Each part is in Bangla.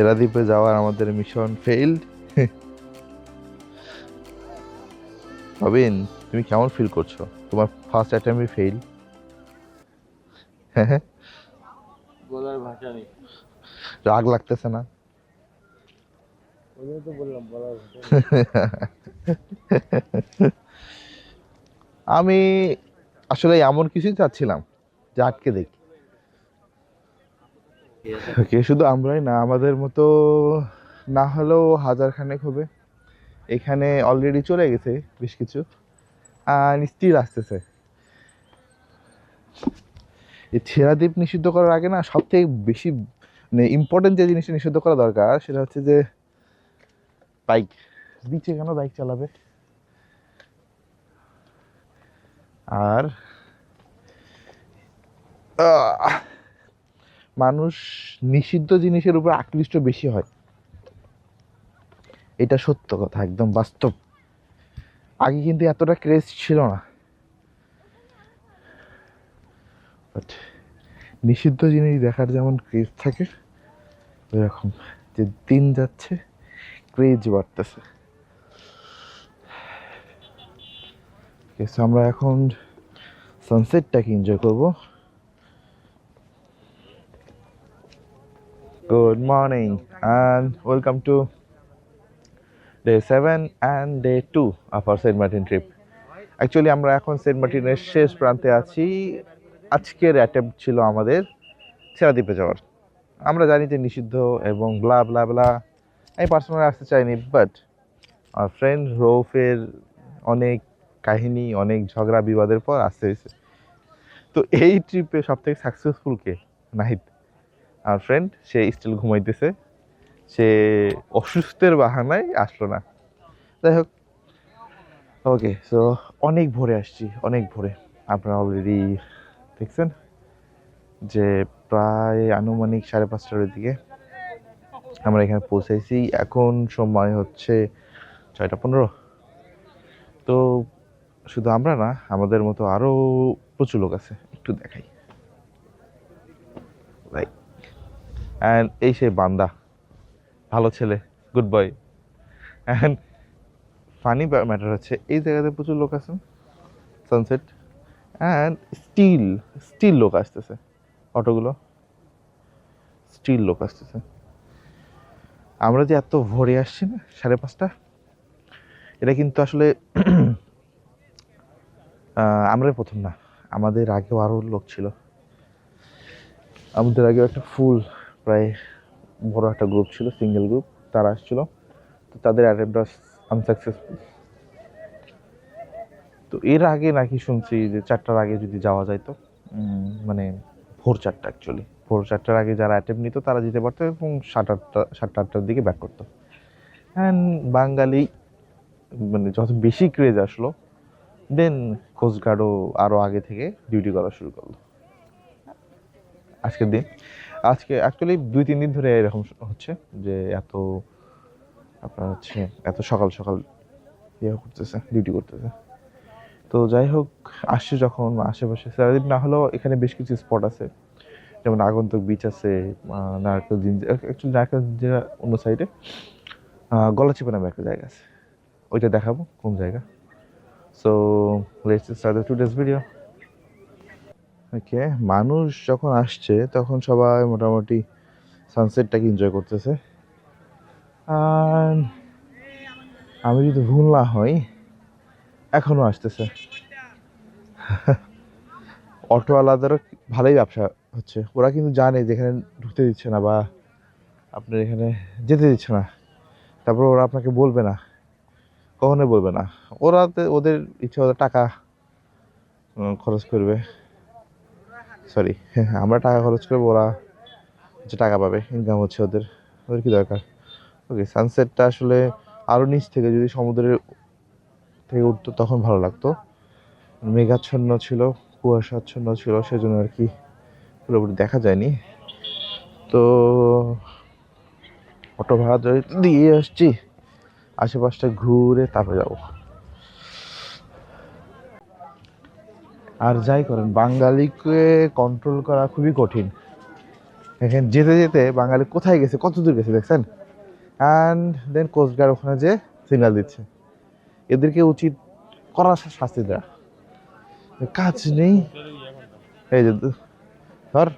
সেরা দ্বীপে যাওয়ার আমাদের মিশন ফেইল্ড রবিন তুমি কেমন ফিল করছ? তোমার ফার্স্ট অ্যাটেম্পে ফেইল বলার ভাষা নেই। রাগ লাগতেছে না? তো বললাম বলার আমি আসলে এমন কিছুই চাচ্ছিলাম যে আটকে দেখি। ওকে, শুধু আমরাই না, আমাদের মতো না হলেও হাজার খানেক হবে। এখানে অলরেডি চলে গেছে বেশ কিছু, আর স্টিল আসতেছে। এই ছেঁড়া দ্বীপ নিষিদ্ধ করার আগে না সব থেকে বেশি মানে ইম্পর্টেন্ট যে জিনিসটা নিষিদ্ধ করা দরকার, সেটা হচ্ছে যে বাইক বিচে কেন বাইক চালাবে? আর মানুষ নিষিদ্ধ জিনিসের উপর আকৃষ্ট বেশি হয়। এটা সত্য কথা, একদম বাস্তব। আগে কিন্তু এতটা ক্রেজ ছিল না। নিষিদ্ধ জিনিস দেখার যেমন ক্রেজ থাকে, ওইরকম যে দিন যাচ্ছে ক্রেজ বাড়তেছে। আমরা এখন সানসেটটাকে এনজয় করব। Good morning and welcome to day seven and day two of our Saint Martin trip actually আমরা এখন সেন্ট মার্টিনের শেষ প্রান্তে আছি। আজকের অ্যাটেম্প ছিল আমাদের সেরাদ্বীপে যাওয়ার। আমরা জানি যে নিষিদ্ধ এবং ব্লা ব্লা ব্লা আমি পার্সোনালি আসতে চাইনি বাট আমার ফ্রেন্ড রৌফের অনেক কাহিনী, অনেক ঝগড়া বিবাদের পর আসতে হয়েছে। তো এই ট্রিপে সব থেকে সাকসেসফুল কে? নাহিদ। আমার ফ্রেন্ড সে স্টিল ঘুমাইতেছে। সে অসুস্থের বাহানায় আসলো না। যাই হোক ওকে সো অনেক ভোরে আসছি, অনেক ভোরে। আপনারা অলরেডি দেখছেন যে প্রায় আনুমানিক সাড়ে পাঁচটার দিকে আমরা এখানে পৌঁছেছি এখন সময় হচ্ছে ছয়টা পনেরো। তো শুধু আমরা না, আমাদের মতো আরও প্রচুর লোক আছে, একটু দেখাই। অ্যান্ড এই সেই বান্দা। ভালো ছেলে good boy and funny matter হচ্ছে, এই জায়গাতে প্রচুর লোক আছেন সানসেট অ্যান্ড স্টিল স্টিল লোক আসতেছে, অটোগুলো। স্টিল লোক আসতেছে। আমরা যে এত ভোরে আসছি না, সাড়ে পাঁচটা, এটা কিন্তু আসলে আমরাই প্রথম না, আমাদের আগেও আরও লোক ছিল। আমাদের আগেও একটা ফুল প্রায় বড় একটা গ্রুপ ছিল সিঙ্গেল গ্রুপ তারা আসছিল। তো তাদের অ্যাটেম্পটা আনসাকসেসফুল তো এর আগে নাকি শুনছি যে চারটার আগে যদি যাওয়া যায় তো মানে ভোর চারটা অ্যাকচুয়ালি ভোর চারটার আগে যারা অ্যাটেম্প নিত, তারা যেতে পারতো এবং সাত আটটা সাতটা আটটার দিকে ব্যাক করতো। অ্যান্ড বাঙালি মানে যত বেশি ক্রেজ আসলো দেন কোস্টগার্ডও আরও আগে থেকে ডিউটি করা শুরু করল। আজকের দিন। আজকে অ্যাকচুয়ালি দুই, তিন দিন ধরে এরকম হচ্ছে যে এত, আপনার হচ্ছে এত সকাল সকাল ইয়ে করতেছে ডিউটি করতেছে। তো যাই হোক, আসছে যখন আশেপাশে। সারাদিন না হলেও এখানে বেশ কিছু স্পট আছে। যেমন আগন্তক বিচ আছে নারকেল জিঞ্জিরা অ্যাকচুয়ালি নারকেল জিঞ্জিরা অন্য সাইডে গলাচিপা নামে একটা জায়গা আছে। ওইটা দেখাবো কোন জায়গা। So let's start the today's video okay, মানুষ যখন আসছে, তখন সবাই মোটামুটি সানসেটটাকে এনজয় করতেছে। আর আমি যদি ভুল না হই এখনও আসতেছে। অটোওয়ালাদেরও ভালোই ব্যবসা হচ্ছে। ওরা কিন্তু জানে যে এখানে ঢুকতে দিচ্ছে না বা আপনার এখানে যেতে দিচ্ছে না। তারপর ওরা আপনাকে বলবে না। কখনোই বলবে না। ওরা ওদের ইচ্ছা ওদের টাকা খরচ করবে। সরি আমরা টাকা খরচ করব, ওরা যে টাকা পাবে ইনকাম হচ্ছে ওদের ওদের কি দরকার? ওকে সানসেটটা আসলে আরও নিচ থেকে, যদি সমুদ্রের থেকে উঠতো তখন ভালো লাগতো। মেঘাচ্ছন্ন ছিল, কুয়াশাচ্ছন্ন ছিল, সেজন্য আর কি পুরোপুরি দেখা যায়নি। তো অটো ভাড়া দিয়ে আসছি, আশেপাশটা ঘুরে তারপরে যাব। আর যাই করেন, বাঙালিকে কন্ট্রোল করা খুবই কঠিন। এখানে যেতে যেতে বাঙালি কোথায় গেছে, কত দূর গেছে, দেখছেন? অ্যান্ড দেন কোস্টগার্ড ওখানে যে সিগন্যাল দিচ্ছে। এদেরকে উচিত শা- শাস্তি দেওয়া কাজ নেই। এই যে, ধর।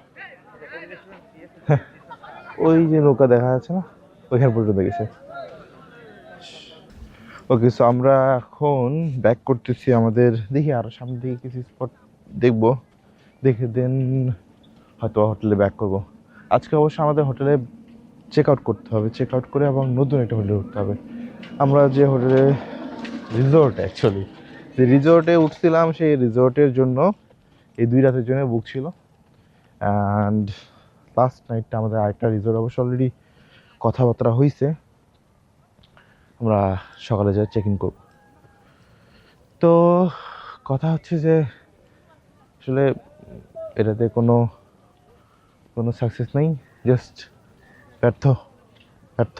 ওই যে নৌকা দেখা যাচ্ছে না, ওইখানে পর্যন্ত গেছে। ওকে সো আমরা এখন ব্যাক করতেছি আমাদের, দেখি আরও সামনে দিকে কিছু স্পট দেখব। দেখে দেন হয়তো হোটেলে ব্যাক করব। আজকে অবশ্য আমাদের হোটেলে চেক আউট করতে হবে চেক আউট করে এবং নতুন একটা হোটেলে উঠতে হবে। আমরা যে হোটেলে রিসোর্ট অ্যাকচুয়ালি যে রিসোর্টে উঠছিলাম সেই রিসোর্টের জন্য এই দুই রাতের জন্য বুক ছিল। অ্যান্ড লাস্ট নাইটটা আমাদের আরেকটা রিসোর্ট অবশ্য অলরেডি কথাবার্তা হয়েছে আমরা সকালে যা চেক ইন করব। তো কথা হচ্ছে যে, আসলে এটাতে কোনো কোনো সাকসেস নেই জাস্ট ব্যর্থ ব্যর্থ।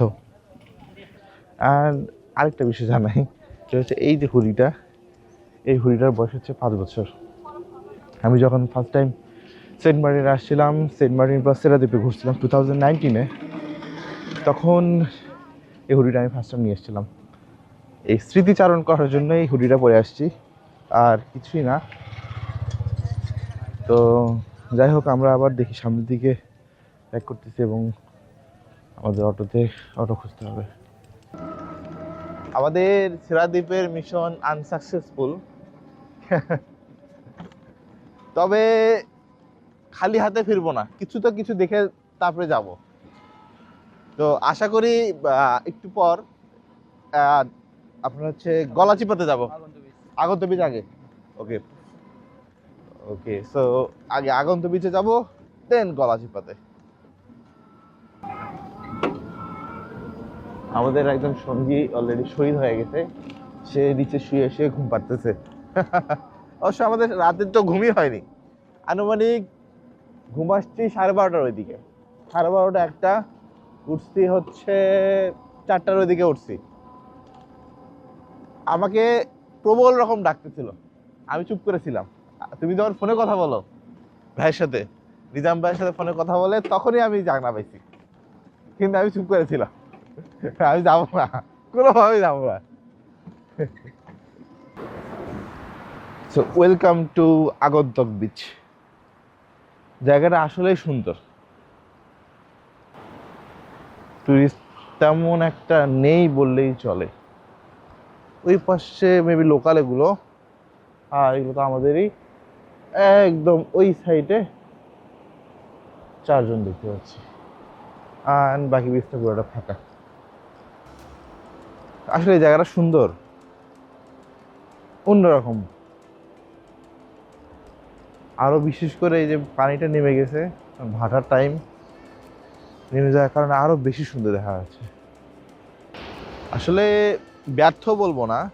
অ্যান্ড আরেকটা বিষয় জানাই, সেটা হচ্ছে এই যে হুডিটা এই হুডিটার বয়স হচ্ছে পাঁচ বছর। আমি যখন ফার্স্ট টাইম সেন্ট মার্টিন আসছিলাম সেন্ট মার্টিন প্লাস সেরাদ্বীপে ঘুরছিলাম টু থাউজেন্ড নাইনটিনে তখন এই হুডিটা আমি ফার্স্ট টাইম নিয়ে এসেছিলাম। এই স্মৃতিচারণ করার জন্য এই হুডিটা পরে আসছি। আর কিছুই না। তো যাই হোক, আমরা আবার দেখি সামনের দিকে ব্যাক করতেছি এবং আমাদের অটোতে অটো খুঁজতে হবে। আমাদের সেরাদ্বীপের মিশন আনসাকসেসফুল তবে খালি হাতে ফিরবো না। কিছু তো কিছু দেখে তারপরে যাব। তো আশা করি একটু পর আপনার হচ্ছে গলা চিপাতে যাব। আগন্ত বীজ আগে। ওকে ওকে সো আগে আগন্ত বিচে যাব দেন গলা চিপাতে আমাদের একজন সঙ্গী অলরেডি শহীদ হয়ে গেছে। সে নিচে শুয়ে শুয়ে ঘুম পাড়তেছে। অবশ্য আমাদের রাতের তো ঘুমই হয়নি। আনুমানিক ঘুম আসছি সাড়ে বারোটার ওইদিকে। সাড়ে বারোটা একটা উঠছি হচ্ছে চারটার ওইদিকে উঠছি। আমাকে প্রবল রকম ডাকতেছিল। আমি চুপ করেছিলাম তুমি যখন ফোনে কথা বলো। ভাইয়ের সাথে। নিজাম ভাইয়ের সাথে ফোনে কথা বলে তখনই আমি জাগনা পাইছি। কিন্তু আমি চুপ করেছিলাম আমি যাব না। কোনোভাবেই যাব না। So welcome to Agantuk beach জায়গাটা আসলেই সুন্দর। টুরিস্ট তেমন একটা নেই বললেই চলে। ওই পাশে মেবি লোকাল এগুলো, আর এগুলো তো আমাদেরই। একদম ওই সাইডে চারজন দেখতে পাচ্ছি। আর বাকি বিচটা পুরোটা ফাঁকা। আসলে এই জায়গাটা সুন্দর। অন্যরকম। আরও বিশেষ করে এই যে পানিটা নেমে গেছে, ভাটার টাইম নেমে যাওয়ার কারণে আরও বেশি সুন্দর দেখা যাচ্ছে। আসলে ব্যর্থ বলব না,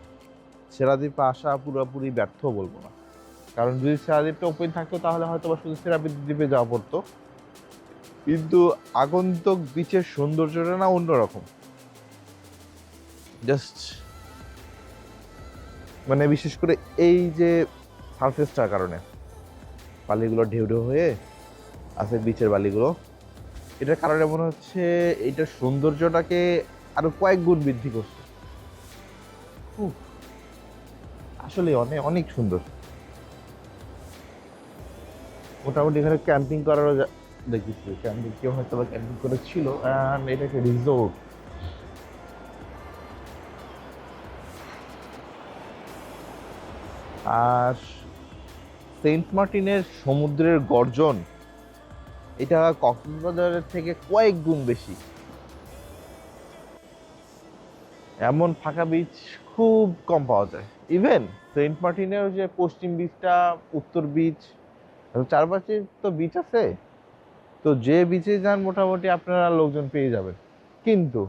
সেরাদ্বীপে আসা পুরোপুরি ব্যর্থ বলব না। কারণ যদি সেরাদ্বীপটা ওপেন থাকতো, তাহলে হয়তো বা শুধু সেরাদ্বীপে যাওয়া পড়তো। কিন্তু আগন্তক বিচের সৌন্দর্যটা না অন্যরকম। জাস্ট মানে বিশেষ করে এই যে সারফেসটার কারণে। বালিগুলো ঢেউ ঢেউ হয়ে আছে বিচের বালিগুলো। এটার কারণে মনে হচ্ছে এইটার সৌন্দর্যটাকে আরও কয়েক গুণ বৃদ্ধি করছে। আসলে অনেক অনেক সুন্দর। মোটামুটি এখানে ক্যাম্পিং করারও দেখেছি ক্যাম্পিং, কেউ হয়তো বা ক্যাম্পিং করেছিল অ্যান্ড এটা একটা রিসোর্ট আর সেন্ট মার্টিনের সমুদ্রের গর্জন এটা কক্সবাজারের থেকে কয়েক গুণ বেশি। এমন ফাঁকা বিচ খুব কম পাওয়া যায়। ইভেন সেন্ট মার্টিনের যে পশ্চিম বীজটা উত্তর বিচ চারপাশে তো বিচ আছে। তো যে বিচে যান, মোটামুটি আপনারা লোকজন পেয়ে যাবেন। কিন্তু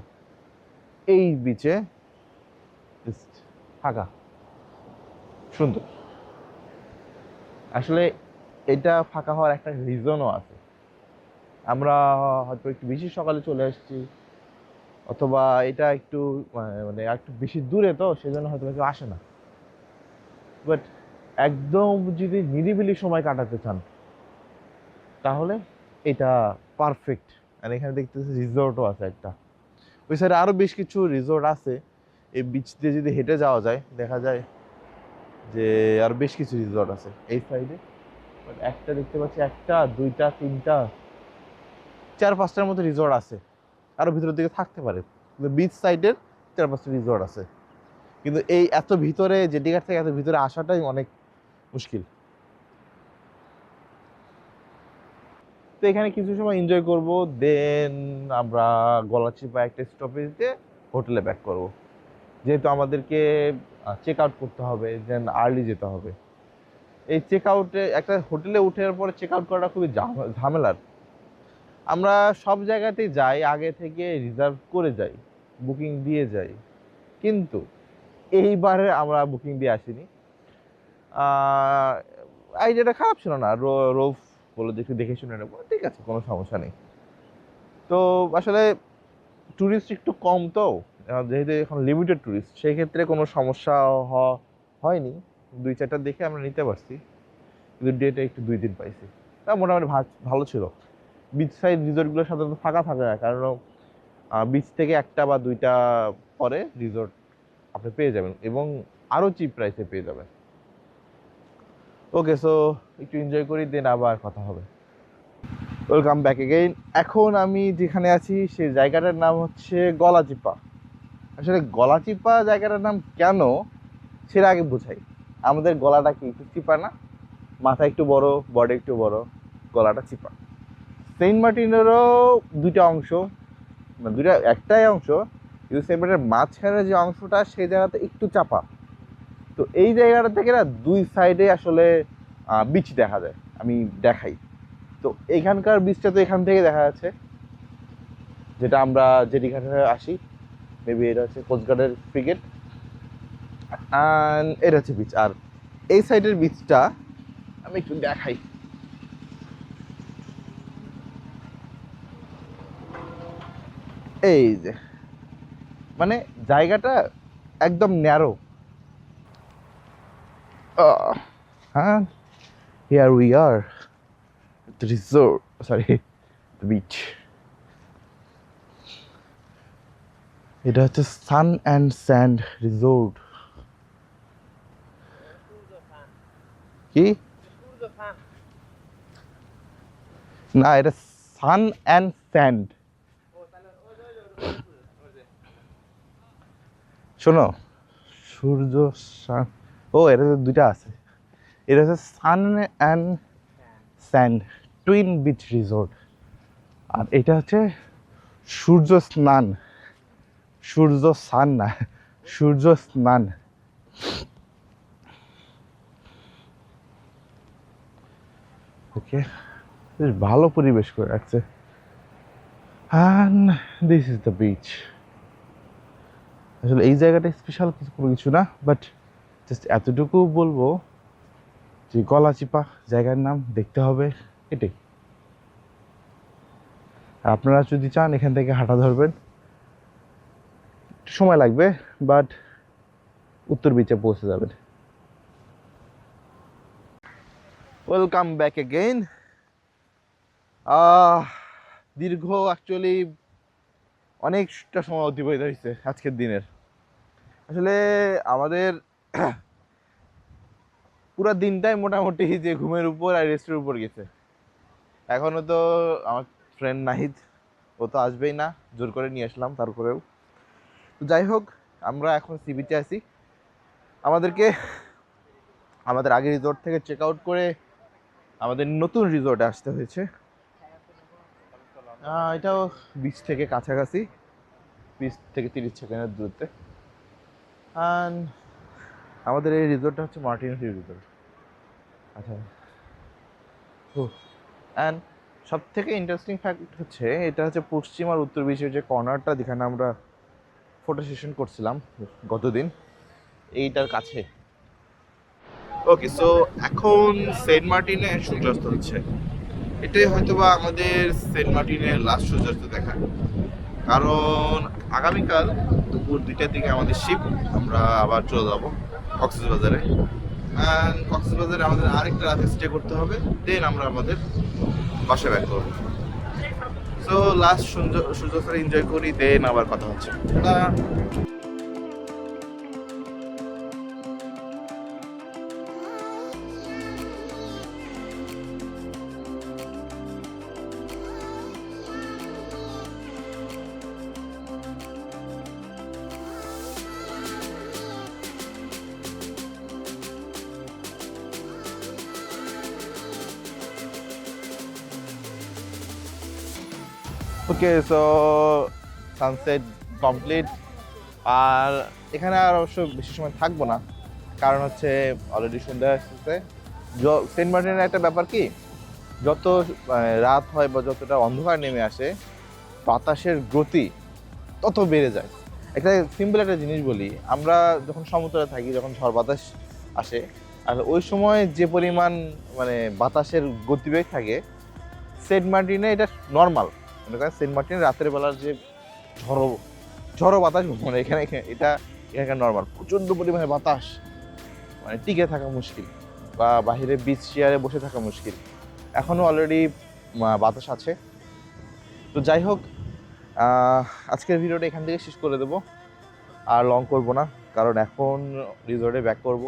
এই বিচে ফাঁকা। সুন্দর। আসলে এটা ফাঁকা হওয়ার একটা রিজনও আছে। আমরা হয়তো একটু বেশি সকালে চলে আসছি, অথবা এটা একটু মানে- একটু বেশি দূরে তো, সেজন্য হয়তো কেউ আসে না। বাট একদম যদি নিরিবিলি সময় কাটাতে চান, তাহলে এটা পারফেক্ট আর এখানে দেখতেছি রিসোর্টও আছে একটা। ওই সাইডে আরও বেশ কিছু রিসোর্ট আছে। এই বিচ দিয়ে যদি হেঁটে যাওয়া যায়, দেখা যায় যে আর বেশ কিছু রিসোর্ট আছে এই সাইডে। বাট একটা দেখতে পাচ্ছি একটা, দুইটা, তিনটা চার পাঁচটার মতো রিসোর্ট আছে। আরও ভিতরের দিকে থাকতে পারে। কিন্তু বিচ সাইডের চার পাঁচটা রিসোর্ট আছে। কিন্তু এই এত ভিতরে জেডিঘাট থেকে এত ভিতরে আসাটাই অনেক মুশকিল। তো এখানে কিছু সময় এনজয় করব দেন আমরা গলাচিপা একটা স্টপেজ দিয়ে হোটেলে ব্যাক করব। যেহেতু আমাদেরকে চেক আউট করতে হবে দেন আর্লি যেতে হবে। এই চেক আউটে একটা হোটেলে উঠার পরে চেক আউট করাটা খুবই ঝাম- ঝামেলার। আমরা সব জায়গাতেই যাই, আগে থেকে রিজার্ভ করে যাই বুকিং দিয়ে যাই। কিন্তু এইবারে আমরা বুকিং দিয়ে আসিনি। আইডিয়াটা খারাপ ছিল না রোফ বলে যে একটু দেখে শুনে নেব। ঠিক আছে, কোনো সমস্যা নেই। তো আসলে ট্যুরিস্ট একটু কম তো যেহেতু এখন লিমিটেড ট্যুরিস্ট সেই ক্ষেত্রে কোনো সমস্যা হয়নি। দুই, চারটা দেখে আমরা নিতে পারছি। কিন্তু ডেটে একটু দুই দিন পাইছি। তা মোটামুটি ভালো ছিল। বিচ সাইড রিসোর্টগুলো সাধারণত ফাঁকা থাকে না কারণ বিচ থেকে একটা বা দুইটা পরে রিসোর্ট আপনি পেয়ে যাবেন এবং আরও চিপ প্রাইসে পেয়ে যাবেন। ওকে সো একটু এনজয় করি দেন আবার কথা হবে। ওয়েলকাম ব্যাক এগেইন এখন আমি যেখানে আছি সেই জায়গাটার নাম হচ্ছে গলাচিপা। আসলে গলাচিপা জায়গাটার নাম কেন, সেটা আগে বোঝাই। আমাদের গলাটা কি একটু চিপা না? মাথা একটু বড়, বডি একটু বড়, গলাটা চিপা। সেন্ট মার্টিনেরও দুইটা অংশ মানে দুইটা, একটাই অংশ, কিন্তু সেন্ট মার্টিনের মাঝখানে যে অংশটা সেই জায়গাতে একটু চাপা। তো এই জায়গাটা থেকে না দুই সাইডে আসলে বিচ দেখা যায়, আমি দেখাই। তো এখানকার বিচটা তো এখান থেকে দেখা যাচ্ছে, যেটা আমরা জেডিঘাটে আসি মেবি এটা হচ্ছে কোস্টগার্ডের ক্রিকেট এটা হচ্ছে বিচ আর এই সাইডের বিচটা আমি একটু দেখাই। এই যে মানে জায়গাটা একদম narrow are at the resort. Sorry, the beach. এটা হচ্ছে সান অ্যান্ড স্যান্ড রিসোর্ট কি না এটা সান অ্যান্ড স্যান্ড শোনো। সূর্য সান ও এটা তো দুইটা আছে। এটা হচ্ছে sun and sand twin beach resort আর এটা হচ্ছে সূর্য স্নান। সূর্য স্নান না সূর্য স্নান। ওকে বেশ ভালো পরিবেশ করে রাখছে। And this is the beach আসলে এই জায়গাটা স্পেশাল কিছু কোনো কিছু না বাট জাস্ট এতটুকু বলব যে গলাচিপা জায়গার নাম দেখতে হবে, এটাই। আপনারা যদি চান এখান থেকে হাঁটা ধরবেন সময় লাগবে বাট উত্তর বিচে পৌঁছে যাবেন। ওয়েলকাম ব্যাক এগেইন দীর্ঘ অ্যাকচুয়ালি অনেকটা সময় অতিবাহিত হয়েছে আজকের দিনের। আসলে আমাদের পুরো দিনটাই মোটামুটি যে ঘুমের উপর আর রেস্টের উপর গেছে। এখনও তো আমার ফ্রেন্ড নাহিদ, ও তো আসবেই না, জোর করে নিয়ে আসলাম তারপরেও। তো যাই হোক, আমরা এখন সিবিতে আছি। আমাদেরকে আমাদের আগের রিসোর্ট থেকে চেক আউট করে আমাদের নতুন রিসোর্টে আসতে হয়েছে। এটাও বিচ থেকে কাছাকাছি বিচ থেকে তিরিশ সেকেন্ডের দূরত্বে। And আমাদের এই রিসোর্টটা হচ্ছে মার্টিনিটি রিসোর্ট। আচ্ছা। অ্যান্ড সব থেকে ইন্টারেস্টিং ফ্যাক্ট হচ্ছে, এটা হচ্ছে পশ্চিম আর উত্তর বিশ্বের যে কর্নারটা যেখানে আমরা ফটো সেশন করছিলাম গতদিন, এইটার কাছে। ওকে সো এখন সেন্ট মার্টিনে সূর্যাস্ত হচ্ছে। এটাই হয়তোবা আমাদের সেন্ট মার্টিনের লাস্ট সূর্যাস্ত দেখা কারণ আগামীকাল দুপুর দুইটার দিকে আমাদের শিপ আমরা আবার চলে যাব কক্সবাজারে। কক্সবাজারে আমাদের আরেকটা রাতে স্টে করতে হবে দেন আমরা আমাদের বাসায় ব্যাক করব। সো লাস্ট সূর্য সূর্যাস্ত এনজয় করি দেন আবার কথা হচ্ছে। ওকে সো সানসেট কমপ্লিট আর এখানে আর অবশ্য বেশি সময় থাকব না, কারণ হচ্ছে অলরেডি সন্ধ্যা আসতেছে সেন্ট মার্টিনের একটা ব্যাপার কি, যত রাত হয় বা যতটা অন্ধকার নেমে আসে, বাতাসের গতি তত বেড়ে যায়। একটা সিম্পল একটা জিনিস বলি, আমরা যখন সমুদ্রে থাকি, যখন ঝড় বাতাস আসে, আর ওই সময় যে পরিমাণ মানে বাতাসের গতিবেগ থাকে সেন্ট মার্টিনে এটা নর্মাল মনে করেন সেন্ট মার্টিন রাতের বেলার যে ঝড়ো ঝড়ো বাতাস মানে এখানে এটা এখানকার নর্মাল প্রচণ্ড পরিমাণে বাতাস মানে টিকে থাকা মুশকিল বা বাইরে বিচ চেয়ারে বসে থাকা মুশকিল। এখনও অলরেডি বাতাস আছে। তো যাই হোক আজকের ভিডিওটা এখান থেকে শেষ করে দেবো। আর লং করব না, কারণ এখন রিসোর্টে ব্যাক করব।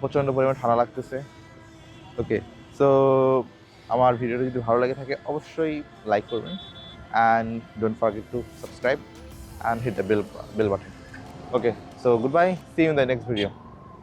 প্রচণ্ড পরিমাণে ঠান্ডা লাগতেছে। ওকে সো আমার ভিডিওটা যদি ভালো লাগে থাকে, অবশ্যই লাইক করবেন। And don't forget to subscribe and hit the bell bell button okay so good bye see you the next video